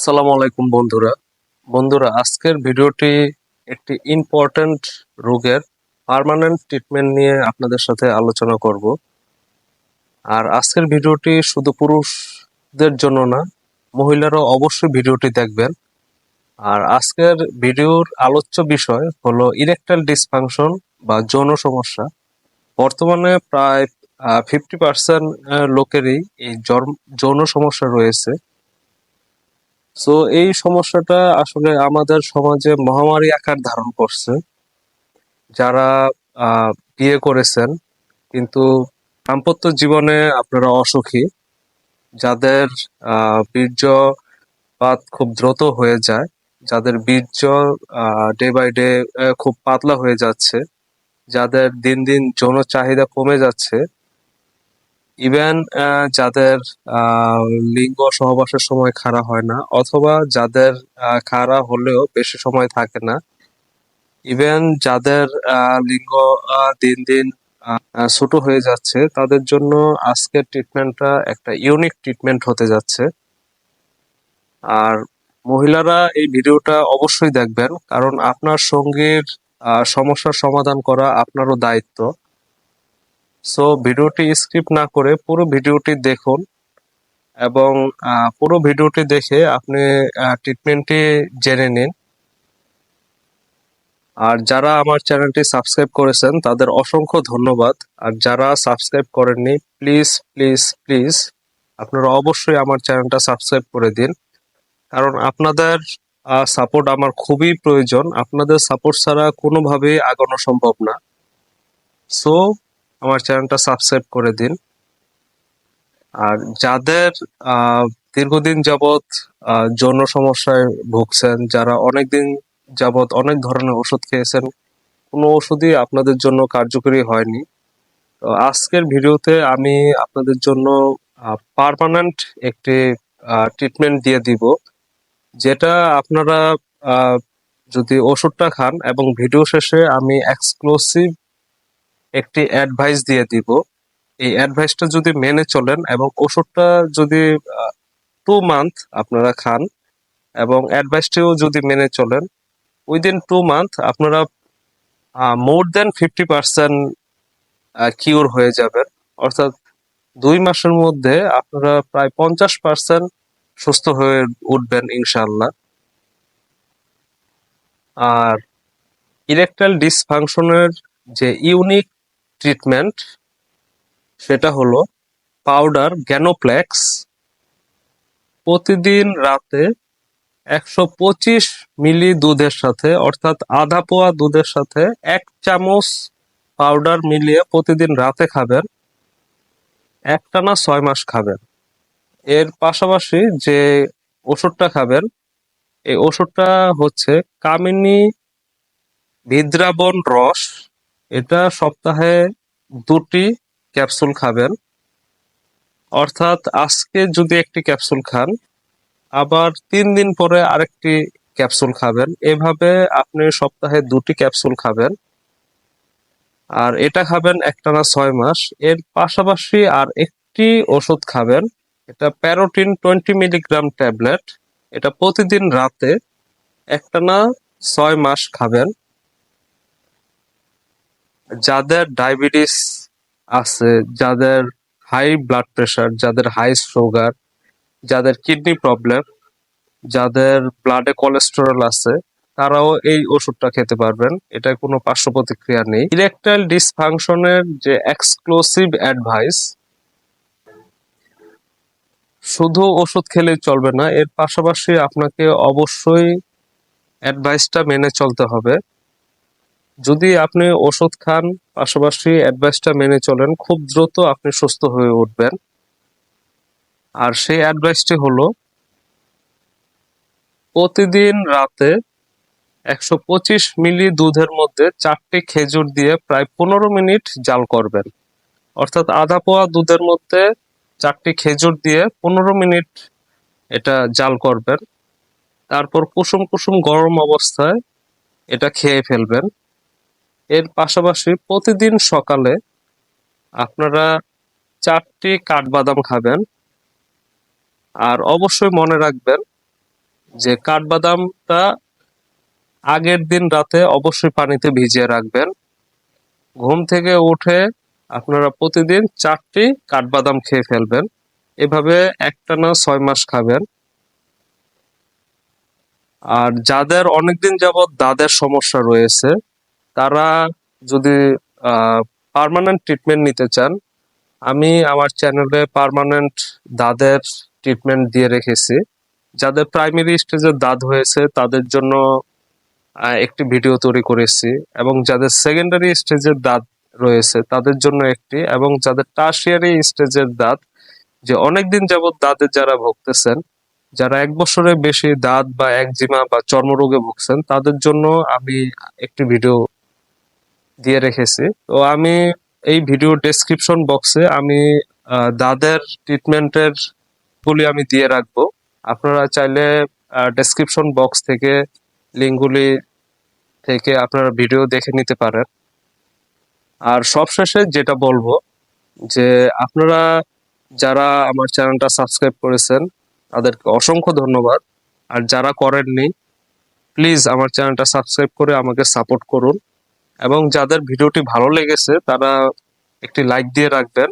আসসালামু আলাইকুম বন্ধুরা। বন্ধুরা, আজকের ভিডিওটি একটি ইম্পর্ট্যান্ট রোগের পার্মানেন্ট ট্রিটমেন্ট নিয়ে আপনাদের সাথে আলোচনা করব। আর আজকের ভিডিওটি শুধু পুরুষদের জন্য না, মহিলারাও অবশ্যই ভিডিওটি দেখবেন। আর আজকের ভিডিওর আলোচ্য বিষয় হলো ইরেকটাইল ডিসফাংশন বা যৌন সমস্যা। বর্তমানে প্রায় ফিফটি পার্সেন্ট লোকেরই এই যৌন সমস্যা রয়েছে। সো এই সমস্যাটা আসলে আমাদের সমাজে মহামারী আকার ধারণ করছে। যারা বিয়ে করেছেন, কিন্তু দাম্পত্য জীবনে আপনারা অসুখী, যাদের বীর্যপাত খুব দ্রুত হয়ে যায়, যাদের বীর্য ডে বাই ডে খুব পাতলা হয়ে যাচ্ছে, যাদের দিন দিন যৌন চাহিদা কমে যাচ্ছে ইভেন যাদের লিঙ্গ সহবাসের সময় খাড়া হয় না, অথবা যাদের খাড়া হলেও বেশি সময় থাকে না, ইভেন যাদের লিঙ্গ দিন দিন ছোট হয়ে যাচ্ছে, তাদের জন্য আজকের ট্রিটমেন্টটা একটা ইউনিক ট্রিটমেন্ট হতে যাচ্ছে। আর মহিলারা এই ভিডিওটা অবশ্যই দেখবেন, কারণ আপনার সঙ্গীর সমস্যার সমাধান করা আপনারও দায়িত্ব। সো ভিডিওটি স্কিপ না করে পুরো ভিডিওটি দেখুন এবং পুরো ভিডিওটি দেখে আপনি ট্রিটমেন্টটি জেনে নিন। আর যারা আমার চ্যানেলটি সাবস্ক্রাইব করেছেন, তাদের অসংখ্য ধন্যবাদ। আর যারা সাবস্ক্রাইব করেননি প্লিজ প্লিজ প্লিজ আপনারা অবশ্যই আমার চ্যানেলটা সাবস্ক্রাইব করে দিন। কারণ আপনাদের সাপোর্ট আমার খুবই প্রয়োজন। আপনাদের সাপোর্ট ছাড়া কোনোভাবেই আগানো সম্ভব না। সো আমার চ্যানেলটা সাবস্ক্রাইব করে দিন। আর যাদের দীর্ঘদিন যাবৎ যৌন সমস্যায় ভুগছেন, যারা অনেকদিন যাবৎ অনেক ধরনের ওষুধ খেয়েছেন, কোনো ওষুধই আপনাদের জন্য কার্যকরী হয়নি। তো আজকের ভিডিওতে আমি আপনাদের জন্য পার্মানেন্ট একটি ট্রিটমেন্ট দিয়ে দিব, যেটা আপনারা যদি ওষুধটা খান এবং ভিডিও শেষে আমি এক্সক্লুসিভ একটি অ্যাডভাইস দিয়ে দিব। এই অ্যাডভাইসটা যদি মেনে চলেন এবং ওষুধটা যদি টু মান্থ আপনারা খান এবং অ্যাডভাইসটিও যদি মেনে চলেন উইদিন টু মান্থ আপনারা more than fifty percent cure হয়ে যাবেন। অর্থাৎ দুই মাসের মধ্যে আপনারা প্রায় পঞ্চাশ পার্সেন্ট সুস্থ হয়ে উঠবেন ইনশাল্লাহ আর ইরেকটাইল ডিসফাংশনের যে ইউনিক ট্রিটমেন্ট সেটা হলো পাউডার গ্যানোপ্লেক্স প্রতিদিন রাতে একশো পঁচিশ মিলি দুধের সাথে, অর্থাৎ আধা পোয়া দুধের সাথে এক চামচ পাউডার মিলিয়ে প্রতিদিন রাতে খাবেন, একটানা ছয় মাস খাবেন। এর পাশাপাশি যে ওষুধটা খাবেন, এই ওষুধটা হচ্ছে কামিনী ভিদ্রাবন রস এটা সপ্তাহে দুটি ক্যাপসুল খাবেন। অর্থাৎ আজকে যদি একটি ক্যাপসুল খান, আবার তিন দিন পরে আরেকটি ক্যাপসুল খাবেন। এভাবে আপনি সপ্তাহে দুটি ক্যাপসুল খাবেন। আর এটা খাবেন একটানা ছয় মাস। এর পাশাপাশি আর একটি ওষুধ খাবেন। এটা প্যারোটিন টোয়েন্টি মিলিগ্রাম ট্যাবলেট। এটা প্রতিদিন রাতে একটানা ছয় মাস খাবেন। যাদের ডায়াবেটিস আছে, যাদের হাই ব্লাড প্রেশার যাদের হাই সুগার যাদের কিডনি প্রবলেম যাদের ব্লাডে কোলেস্টেরল আছে, তারাও এই ওষুধটা খেতে পারবেন। এটা কোনো পার্শ্ব প্রতিক্রিয়া নেই। ইরেকটাইল ডিসফাংশনের যে এক্সক্লুসিভ অ্যাডভাইস শুধু ওষুধ খেলেই চলবে না, এর পাশাপাশি আপনাকে অবশ্যই অ্যাডভাইসটা মেনে চলতে হবে। যদি আপনি ওষুধ খান, পাশাপাশি অ্যাডভাইসটা মেনে চলেন, খুব দ্রুত আপনি সুস্থ হয়ে উঠবেন। আর সেই অ্যাডভাইসটি হলো, প্রতিদিন রাতে একশো পঁচিশ মিলি দুধের মধ্যে চারটি খেজুর দিয়ে প্রায় পনেরো মিনিট জাল করবেন। অর্থাৎ আধা পোয়া দুধের মধ্যে চারটি খেজুর দিয়ে পনেরো মিনিট এটা জাল করবেন। তারপর কুসুম কুসুম গরম অবস্থায় এটা খেয়ে ফেলবেন। এর পাশাপাশি প্রতিদিন সকালে আপনারা চারটি কাঠবাদাম খাবেন। আর অবশ্যই মনে রাখবেন যে কাঠবাদামটা আগের দিন রাতে অবশ্যই পানিতে ভিজিয়ে রাখবেন। ঘুম থেকে উঠে আপনারা প্রতিদিন চারটি কাঠবাদাম খেয়ে ফেলবেন। এভাবে একটানা ছয় মাস খাবেন। আর যাদের অনেকদিন যাবৎ দাঁতের সমস্যা রয়েছে তারা যদি পার্মানেন্ট ট্রিটমেন্ট নিতে চান, আমি আমার চ্যানেলে পার্মানেন্ট দাঁতের ট্রিটমেন্ট দিয়ে রেখেছি। যাদের প্রাইমারি স্টেজের দাঁত হয়েছে, তাদের জন্য একটি ভিডিও তৈরি করেছি এবং যাদের সেকেন্ডারি স্টেজের দাঁত রয়েছে, তাদের জন্য একটি এবং যাদের টার্সিয়ারি স্টেজের দাঁত যে অনেকদিন যাবৎ দাঁতে যারা ভুগতেছেন, যারা এক বছরের বেশি দাঁত বা একজিমা বা চর্মরোগে ভুগছেন, তাদের জন্য আমি একটি ভিডিও দিয়ে রেখেছি। তো আমি এই ভিডিও ডেসক্রিপশন বক্সে আমি দাদের ট্রিটমেন্টের গুলি আমি দিয়ে রাখব। আপনারা চাইলে ডেসক্রিপশন বক্স থেকে লিঙ্কগুলি থেকে আপনারা ভিডিও দেখে নিতে পারেন। আর সবশেষে যেটা বলব, যে আপনারা যারা আমার চ্যানেলটা সাবস্ক্রাইব করেছেন, তাদেরকে অসংখ্য ধন্যবাদ। আর যারা করেননি প্লিজ আমার চ্যানেলটা সাবস্ক্রাইব করে আমাকে সাপোর্ট করুন। এবং যাদের ভিডিওটি ভালো লেগেছে তারা একটি লাইক দিয়ে রাখবেন।